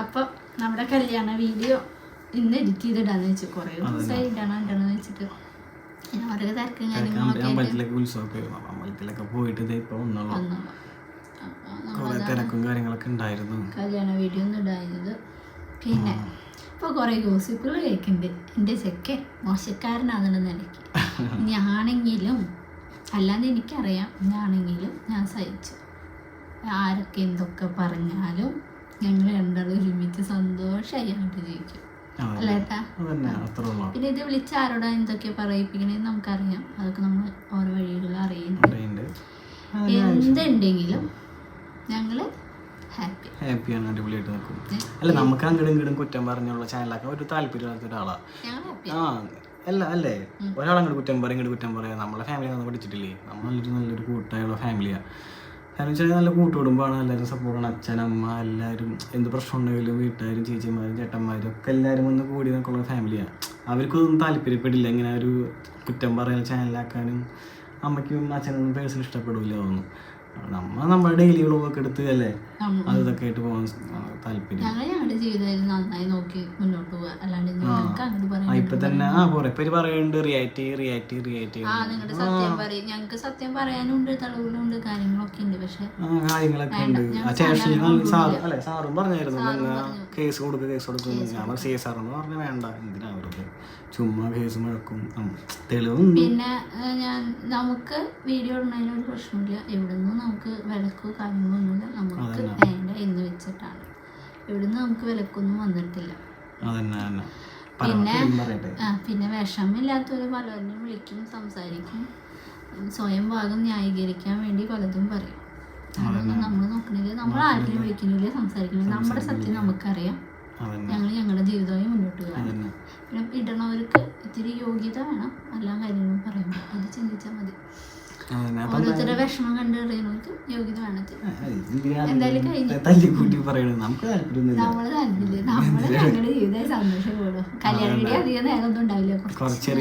അപ്പൊ നമ്മുടെ കല്യാണ വീഡിയോ ഇന്ന് എഡിറ്റ് ചെയ്തിടാന്ന് വെച്ചു. കുറേ ദിവസമായി ഇടണം ഇടണം വെച്ചിട്ട്. ഓരോ തിരക്കും കാര്യങ്ങളൊക്കെ പോയിട്ട് തിരക്കും കാര്യങ്ങളൊക്കെ ഉണ്ടായിരുന്നു. കല്യാണ വീഡിയോ ഒന്നും പിന്നെ ഇപ്പൊ കുറെ ഗോസിപ്പുകൾ കേൾക്കുന്നുണ്ട് എന്റെ ചെക്കൻ മോശക്കാരനാണെന്ന് നിലയ്ക്ക്. ഞാനെങ്കിലും അല്ലാതെ എനിക്കറിയാം. ഞാനെങ്കിലും ഞാൻ സഹിച്ചു. ആരൊക്കെ എന്തൊക്കെ പറഞ്ഞാലും ഞങ്ങൾ രണ്ടാളും ഒരുമിച്ച് സന്തോഷമായി അങ്ങോട്ട് ജീവിക്കും അതെ. അല്ലേ ഏട്ടാ? അതന്നെ അത്ര ഉള്ളു. പിന്നെ ഇത് വിളിച്ച് ആരോടാ എന്തൊക്കെ പറയിപ്പിക്കണേന്ന് നമുക്കറിയാം. അതൊക്കെ നമ്മൾ ഓരോ വഴികളിൽ അറിയുന്നു അറിയുന്നുണ്ട്. എന്തുണ്ടെങ്കിലും ഞങ്ങൾ ഹാപ്പി. ഹാപ്പിയാണ് അടിപൊളിയായിട്ട് നിൽക്കും. അല്ല നമുക്ക് അങ്ങടും ഇങ്ങടും കുറ്റം പറഞ്ഞുള്ള ചാനലൊക്കെ ഒരു താല്പര്യമില്ലാത്ത ഒരാളാ. ഞങ്ങൾ ഹാപ്പി ആ അല്ല അല്ലേ? ഒരാളങ്ങോട്ട് കുറ്റം പറയും ഇങ്ങോട്ട് കുറ്റം പറയാം. നമ്മളെ ഫാമിലി ഒന്നും പഠിച്ചിട്ടില്ലേ? നമ്മൾ നല്ലൊരു നല്ലൊരു കൂട്ടായുള്ള ഫാമിലിയാണ് കാരണം വെച്ചാൽ നല്ല കൂട്ടുകുടുംബമാണ്. എല്ലാവരും സപ്പോർട്ടാണ് അച്ഛൻ അമ്മ എല്ലാവരും എന്ത് പ്രശ്നം ഉണ്ടെങ്കിലും വീട്ടുകാരും ചേച്ചിമാരും ചേട്ടന്മാരും ഒക്കെ എല്ലാവരും ഒന്ന് കൂടി നിൽക്കുള്ള ഫാമിലിയാണ് അവർക്കൊന്നും താല്പര്യപ്പെടില്ല. ഇങ്ങനെ ഒരു കുറ്റം പറയുന്ന ചാനലാക്കാനും അമ്മയ്ക്കും അച്ഛനൊന്നും പേഴ്സണൽ ഇഷ്ടപ്പെടില്ല തോന്നുന്നു. നമ്മ നമ്മുടെ ഡെയിലി വ്ളോഗൊക്കെ എടുത്ത് അല്ലേ? അത് ഇതൊക്കെ ആയിട്ട് പോകാൻ താല്പര്യം. ഇപ്പൊ തന്നെ ആ കുറെ പേര് പറയുന്നുണ്ട് റിയാക്ട് റിയാക്ട് റിയാക്ട് സത്യം പറയും ഞങ്ങൾക്ക് സത്യം പറയാനുണ്ട് തെളിവുകളുണ്ട് കാര്യങ്ങളൊക്കെ ഉണ്ട് പക്ഷെ കാര്യങ്ങളൊക്കെ ഉണ്ട് ആ സാറ് പറഞ്ഞായിരുന്നു കേസ് കൊടുക്കുക കേസ് കൊടുക്കും ഞാൻ സി എസ് ആർ എന്ന് പറഞ്ഞു വേണ്ട എന്തിനാ വെറുതെ? ചുമ്മാ കേസ് മുഴക്കും. തെളിവും പിന്നെ ഞാൻ നമുക്ക് വീഡിയോ ഇടുന്നതിന് ഒരു പ്രശ്നമില്ല എവിടുന്ന് നമുക്ക് വിലക്കോ കാര്യങ്ങളൊന്നുമില്ല നമുക്ക് വേണ്ട എന്ന് വെച്ചിട്ടാണ്. ഇവിടുന്ന് നമുക്ക് വിലക്കൊന്നും വന്നിട്ടില്ല. അതന്നെ ആ പിന്നെ വിഷമില്ലാത്തൊരു പലരും വിളിക്കും സംസാരിക്കും. സ്വയം ഭാഗം ന്യായീകരിക്കാൻ വേണ്ടി പലതും പറയും. നമ്മൾ നോക്കണില്ല? നമ്മൾ ആരെയും വിളിക്കുന്നില്ല സംസാരിക്കുന്നില്ല നമ്മുടെ സത്യം നമുക്കറിയാം. ഞങ്ങൾ ഞങ്ങളുടെ ജീവിതമായി മുന്നോട്ട് പോകാം പിന്നെ ഇടണവർക്ക് ഇത്തിരി യോഗ്യത വേണം. എല്ലാ കാര്യങ്ങളും പറയുമ്പോൾ അത് ചിന്തിച്ചാൽ മതി. ഓരോരുത്തരുടെ വിഷമം കണ്ടറിയണവർക്ക് യോഗ്യത എന്തിനാ എന്തായാലും കഴിഞ്ഞു. നമ്മൾ താല്പര്യമില്ല. നമ്മൾ ഞങ്ങളുടെ ജീവിതം സന്തോഷം കൂടും. കല്യാണ വീഡിയോ അധികം നേരം ഒന്നും ഉണ്ടാവില്ല. കുറച്ചൊരു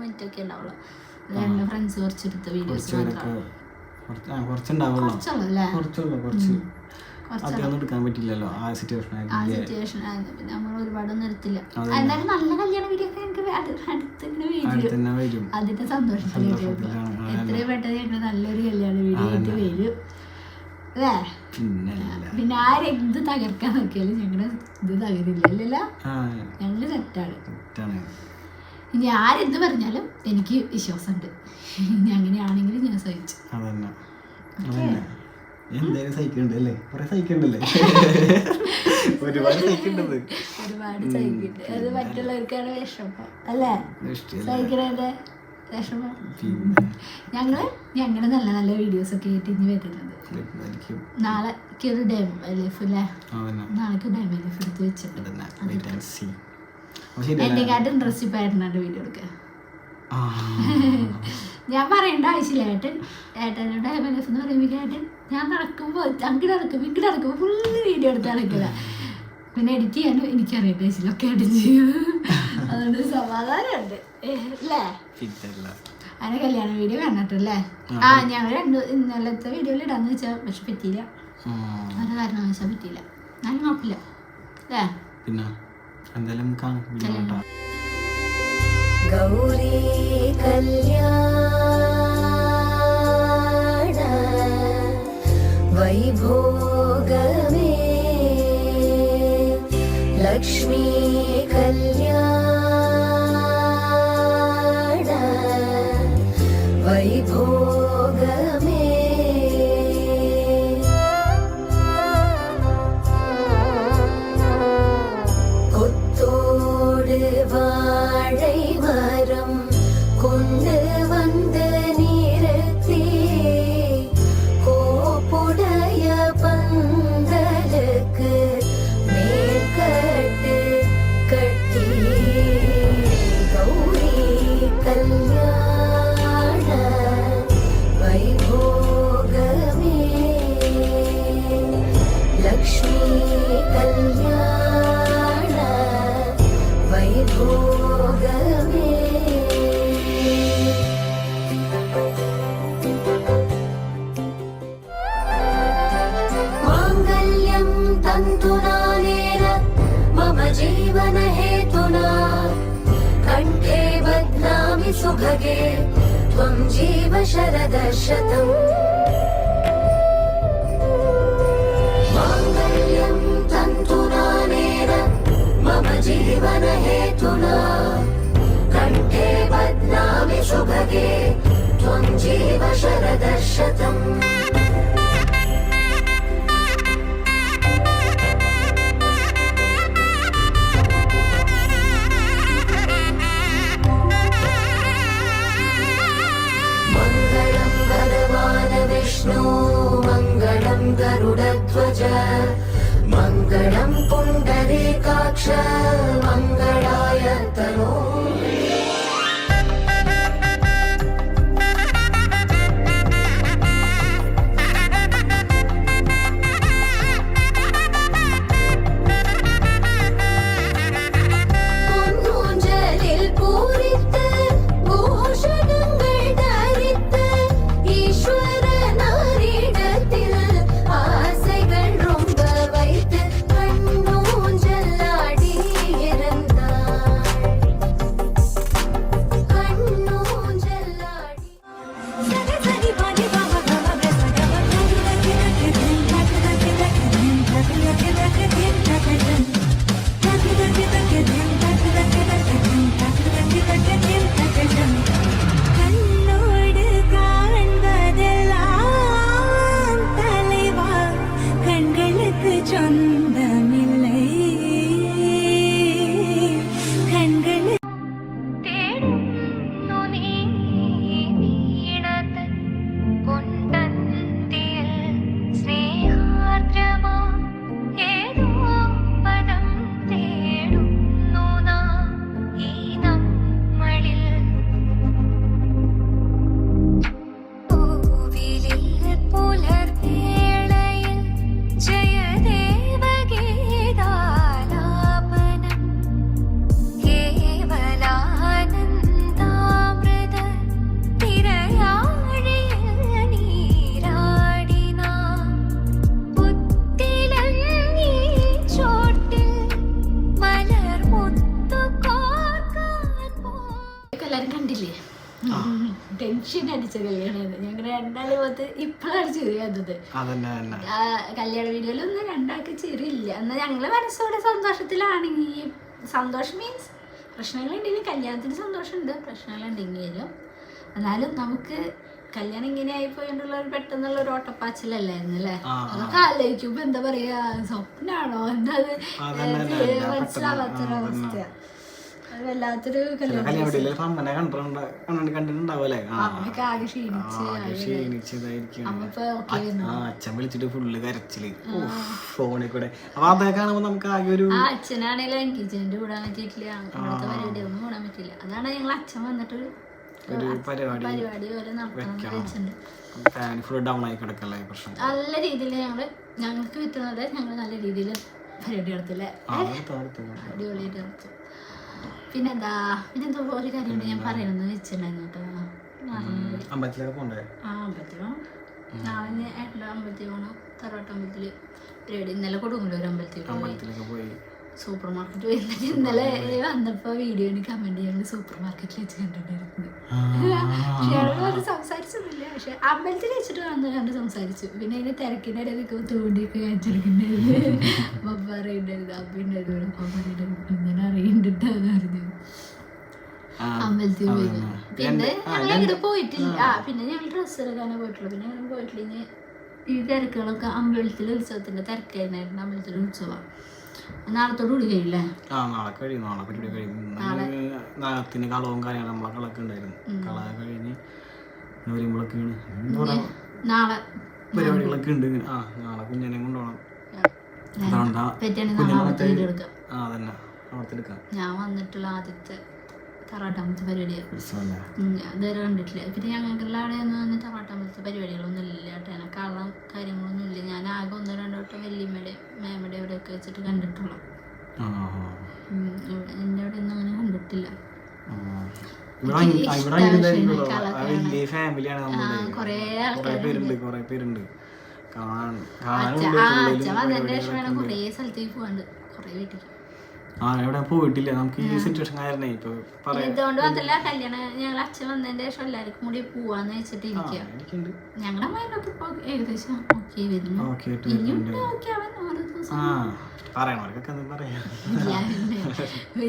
മിനിറ്റ് ഒക്കെ ഉണ്ടാവുള്ളൂ. രണ്ട് ഫ്രണ്ട്സ് കുറച്ചെടുത്ത വീഡിയോസ് ആ കുറച്ചുണ്ടാവുള്ളൂ. കുറച്ചുള്ളൂ കുറച്ച്. അധികം എടുക്കാൻ പറ്റില്ലല്ലോ ആ സിറ്റുവേഷൻ ആ സിറ്റുവേഷൻ നമ്മൾ ഒരുപാട് നിർത്തില്ല എന്തായാലും നല്ല കല്യാണ വീഡിയോ ഒക്കെ ഞങ്ങൾക്ക് അടുത്ത് ഇങ്ങനെ തന്നെ വരും. അതിന്റെ സന്തോഷത്തിലാണ്. എത്രയും പെട്ടെന്ന് ഞങ്ങൾ നല്ലൊരു കല്യാണ വീഡിയോ ആയിട്ട് വരും. പിന്നെ ആരെന്ത് തകർക്കാൻ നോക്കിയാലും ഞങ്ങളുടെ ഇത് തകരില്ല അല്ലല്ലോ ഞങ്ങൾ തെറ്റാണ് ഇനി ആരെന്ത് പറഞ്ഞാലും എനിക്ക് വിശ്വാസമുണ്ട്. ഇനി അങ്ങനെയാണെങ്കിലും ഞാൻ സഹിച്ചു. അതന്നെ. അതന്നെ. എന്തായാലും സഹിക്കണ്ട് അല്ലേ കുറെ സഹിക്കണ്ടല്ലേ? ഒരുപാട് സഹിക്കണ്ടത്. ഒരുപാട് സഹിക്കുന്നുണ്ട് അത് മറ്റുള്ളവർക്കാണ് വിഷമം. അല്ലേ. സഹിക്കണേന്റെ വിഷമം. ഞങ്ങൾ ഞങ്ങളുടെ നല്ല നല്ല വീഡിയോസ് ഒക്കെ ആയിട്ട് ഇനി വരുന്നത്. നാളെ ഒരു ഡെമോ ലൈഫ് അല്ലേ നാളെ നാളേക്ക് ഡെമോ ലൈഫ് എടുത്ത് വെച്ചിട്ടുണ്ട് എന്റെ കാട്ടും ഇൻട്രസ്റ്റ് ഇപ്പൊ ഏട്ടനാണ്ട് വീഡിയോ എടുക്കുക ഞാൻ പറയേണ്ട ആവശ്യമില്ല ഏട്ടൻ ഏട്ടനോട് ഡെമോ എന്ന് പറയുമ്പോൾ ഏട്ടൻ ഞാൻ നടക്കുമ്പോൾ അങ്ങോട്ട് നടക്കും ഇങ്ങോട്ട് നടക്കുമ്പോൾ ഫുള്ള് വീഡിയോ എടുത്ത് നടക്കില്ല. പിന്നെ എഡിറ്റ് ചെയ്യാനും എനിക്കറിയാം ആവശ്യമില്ല ഒക്കെ എഡിറ്റ് ചെയ്യും. അതുകൊണ്ട് സമാധാനമുണ്ട്. അല്ലേ? അതിന് കല്യാണ വീഡിയോ കണ്ടിട്ടല്ലേ? ആ ഞങ്ങൾ രണ്ട് ഇന്നലത്തെ വീഡിയോയിൽ ഇടാന്ന് വെച്ചാൽ പക്ഷെ പറ്റിയില്ല. അത് കാരണം വെച്ചാൽ പറ്റിയില്ല. ഞാൻ കുഴപ്പമില്ല. അല്ലേ? പിന്നെ? എന്തായാലും കാണാം. ഗൗരി കല്യാണ വൈഭോഗമേ ലക്ഷ്മി കല്യാണ வந்து सुभगे त्वं जीव शरदशतम् माङ्गल्यं तन्तुनानेन मम जीवनहेतुना कण्ठे बध्नामि सुभगे गरुडध्वज मङ्गलं पुण्डरीकाक्ष मङ्गलाय तनो एक चंद ടെൻഷൻ അടിച്ച കല്യാണം ഞങ്ങൾ രണ്ടാളും പോത്ത് ഇപ്പോഴാണ് ചിരി വന്നത്. തന്നെ കല്യാണ വീഡിയോയിലൊന്നും രണ്ടാൾക്ക് ചെറിയില്ല എന്നാൽ ഞങ്ങളെ മനസ്സോടെ സന്തോഷത്തിലാണെങ്കിൽ സന്തോഷം മീൻസ് പ്രശ്നങ്ങളുണ്ടെങ്കിലും കല്യാണത്തിന് സന്തോഷമുണ്ട് പ്രശ്നങ്ങളുണ്ടെങ്കിലും എന്നാലും നമുക്ക് കല്യാണം ഇങ്ങനെ ആയിപ്പോയിട്ടുള്ള ഒരു പെട്ടെന്നുള്ള ഒരു ഓട്ടപ്പാച്ചിലല്ലായിരുന്നു അല്ലേ. അതൊക്കെ ആലോചിക്കുമ്പോ എന്താ പറയാ സ്വപ്നാണോ? എന്താ മനസ്സിലാവാത്തൊരവസ്ഥ വല്ലാത്തൊരു കണ്ടിട്ടുണ്ടാവല്ലേ അച്ഛൻ വിളിച്ചിട്ട് ഫുള്ള് കരച്ചിൽ. ഫോണിൽ കൂടെ. അപ്പൊ അതൊക്കെ കാണുമ്പോ നമുക്ക് ആകെ ഒരു അച്ഛനാണെങ്കിലും എൻഗേജ്മെന്റ് കൂടാൻ പറ്റിയിട്ടില്ല. പരിപാടി ഒന്നും കൂടാൻ പറ്റില്ല അതാണ് ഞങ്ങൾ അച്ഛൻ വന്നിട്ട് ഒരു പരിപാടി പരിപാടി പോലെ നടത്തണം വെച്ചിട്ടുണ്ട്. ഫുൾ ഡൗൺ ആയി കിടക്കല്ലേ പ്രശ്നം? നല്ല രീതിയിൽ ഞങ്ങൾ ഞങ്ങൾക്ക് വിത്തുന്നത് ഞങ്ങൾ നല്ല രീതിയിൽ പരിപാടി നടത്തില്ലേ. അടിപൊളിയായിട്ട് നടത്തും. പിന്നെന്താ? ഇതെന്തോ ഒരു കാര്യം ഞാൻ പറയണമെന്ന് വെച്ചിട്ടുണ്ടായിരുന്നു കേട്ടോ. അമ്പലത്തിലൊക്കെ പോണ്ടേ? ആ അമ്പലത്തിലും? നാളെ ഏട്ടന്റെ അമ്പലത്തിൽ പോകണം തറവാട്ട് അമ്പലത്തിൽ പരിപാടി ഇന്നലെ അമ്പലത്തിൽ പോയി അമ്പലത്തിലൊക്കെ പോയി. സൂപ്പർ മാർക്കറ്റ് വരുന്നത്. ഇന്നലെ വന്നപ്പോ വീഡിയോന് കമന്റ് ചെയ്യാൻ സൂപ്പർ മാർക്കറ്റിൽ വെച്ച് കണ്ടിട്ടുണ്ടായിരുന്നു പക്ഷെ സംസാരിച്ചൊന്നുമില്ല. പക്ഷെ അമ്പലത്തിൽ വെച്ചിട്ട് വന്ന് കണ്ട് സംസാരിച്ചു. പിന്നെ അതിന് തിരക്കിന്റെ ഇടയിൽ തോണ്ടിയൊക്കെ കാണിച്ചെടുക്കുന്നുണ്ടായിരുന്നു അപ്പൊ പറയുന്നുണ്ടായിരുന്നു അപ്പൊ പറയുന്നുണ്ടായിരുന്നു ഇങ്ങനെ അറിയണ്ടിട്ട് ആ, അമ്പലത്തിൽ പോയി. പിന്നെ ഞങ്ങൾ രണ്ട്- പോയിട്ടില്ല. ആ. പിന്നെ ഞങ്ങൾ ഡ്രസ്സ് എടുക്കാനേ പോയിട്ടുള്ളൂ. പിന്നെ ഞങ്ങൾ പോയിട്ടില്ല. ഇനി ഈ തിരക്കുകളൊക്കെ അമ്പലത്തിലെ ഉത്സവത്തിന്റെ തിരക്കായിരുന്നു അമ്പലത്തിലെ ഉത്സവം. നാളത്തോടു കൂടി കഴിയില്ലേ? ആ നാളെ കഴിയും നാളെ പരിപാടി കഴിയും. ഇന്ന് നാളത്തിന് കളവും കാര്യങ്ങളും നമ്മളെ കളൊക്കെ ഉണ്ടായിരുന്നു. കള കഴിഞ്ഞ് ഇന്ന് വരുമ്പോഴൊക്കെയാണ് എന്താ നാളെ പരിപാടികളൊക്കെ ഉണ്ട് ആ നാളെ കുഞ്ഞനെ കൊണ്ടുപോകണം. അതുകൊണ്ടാ കുഞ്ഞിനെ ആ അതന്നെ. അവിടുത്തെ എടുക്കാം. ഞാൻ വന്നിട്ടുള്ള ആദ്യത്തെ തറാട്ടാമത്തെ പരിപാടിയായിരുന്നു. ഇതുവരെ കണ്ടിട്ടില്ല. പിന്നെ ഞങ്ങൾക്കുള്ള അവിടെ ഒന്നും വന്ന് തറാട്ടാമത്തെ പരിപാടികളൊന്നും ഇല്ല കേട്ടോ. എനിക്ക് കള്ളം കാര്യങ്ങളൊന്നും ഇല്ല. ഞാൻ ആകെ ഒന്നോ രണ്ടോ വട്ടം വല്യമ്മയുടെ മേമയുടെ അവിടെയൊക്കെ വെച്ചിട്ട് കണ്ടിട്ടുള്ളൂ. ഇവിടെ എന്റെ അവിടെ ഒന്നും അങ്ങനെ കണ്ടിട്ടില്ല. കുറേ പേരുണ്ട് കുറേ പേരുണ്ട്. കാണാൻ. കുറേ സ്ഥലത്തേക്ക് പോകാണ്ട് കൊറേ വീട്ടിൽ ആ എവിടെ പോയിട്ടില്ല. നമുക്ക് ഈ സിറ്റുവേഷൻ കാരണേ ഇപ്പൊ ഇതുകൊണ്ട് അതല്ല കല്യാണം ഞങ്ങൾ അച്ഛൻ വന്നതിന്റെ ശേഷം എല്ലാവർക്കും കൂടി പോവാന്ന് വെച്ചിട്ട് ഇരിക്കുക ഞങ്ങളുടെ മൈൻഡൊക്കെ ഇപ്പൊ ഏകദേശം ഓക്കെ വരുന്നു. ഓക്കെ ഇനിയും ഓക്കെ ആവാൻ ഓരോ ദിവസം.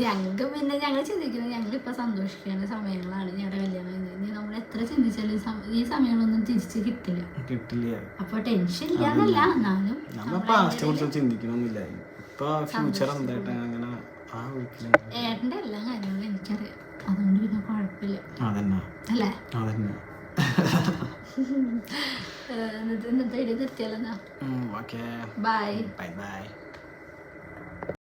ഞങ്ങൾക്ക് പിന്നെ ഞങ്ങൾ ചിന്തിക്കുന്നത് ഞങ്ങൾ ഇപ്പൊ സന്തോഷിക്കേണ്ട സമയങ്ങളാണ് ഞങ്ങളുടെ കല്യാണം. ഇനി നമ്മൾ എത്ര ചിന്തിച്ചാലും ഈ സമയങ്ങളൊന്നും തിരിച്ച് കിട്ടില്ല. കിട്ടില്ല. അപ്പൊ ടെൻഷൻ ഇല്ലാന്നല്ല എന്നാലും ചിന്തിക്കണമെന്നില്ല ഇപ്പൊ ഫ്യൂച്ചർ എന്തായിട്ട് അങ്ങനെ ആ ഒരിക്കലും ഏട്ടന്റെ എല്ലാ കാര്യങ്ങളും എനിക്കറിയാം. അതുകൊണ്ട് പിന്നെ കുഴപ്പമില്ല. അതന്നെ. അല്ലേ? അതന്നെ. എന്നിട്ട് ഇന്നത്തെ വീഡിയോ നിർത്തിയാലെന്നാ ബൈ ബൈ ബൈ